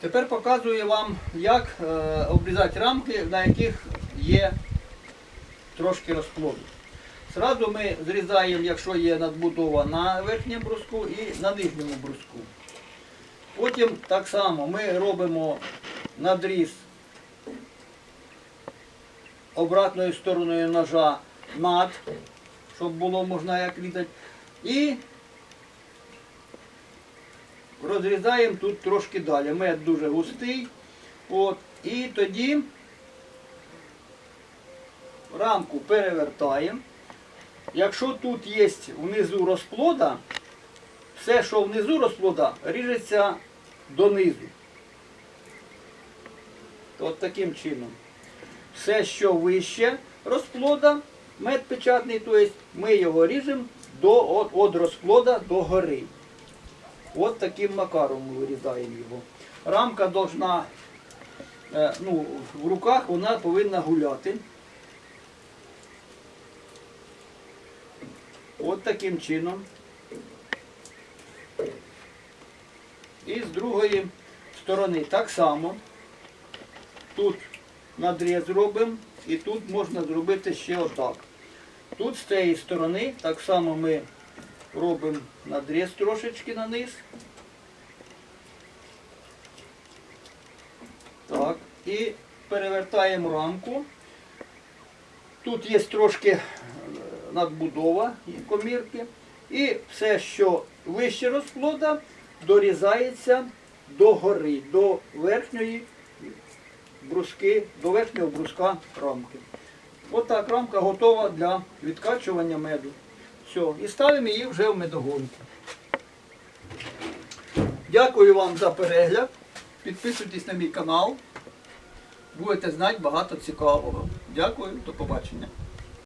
Тепер показую вам, як е, обрізати рамки, на яких є трошки розплоду. Зразу ми зрізаємо, якщо є надбудова на верхньому бруску і на нижньому бруску. Потім так само ми робимо надріз обратною стороною ножа над, щоб було можна як різати. І розрізаємо тут трошки далі. Мед дуже густий. От, і тоді рамку перевертаємо. Якщо тут є внизу розплода, все, що внизу розплода, ріжеться донизу. От таким чином. Все, що вище розплода, мед печатний, тобто ми його ріжемо от розплода до гори. От таким макаром ми вирізаємо його. Рамка должна, е, ну, в руках вона повинна гуляти. От таким чином. І з другої сторони так само. Тут надріз робимо і тут можна зробити ще отак. Тут з цієї сторони так само ми робимо надріз трошечки на низ. Так, і перевертаємо рамку. Тут є трошки е, надбудова комірки. І все, що вище розплода, дорізається до гори, до верхньої бруски, до верхнього бруска рамки. Отак рамка готова для відкачування меду. Все, і ставимо її вже в медогонку. Дякую вам за перегляд. Підписуйтесь на мій канал. Будете знати багато цікавого. Дякую, до побачення.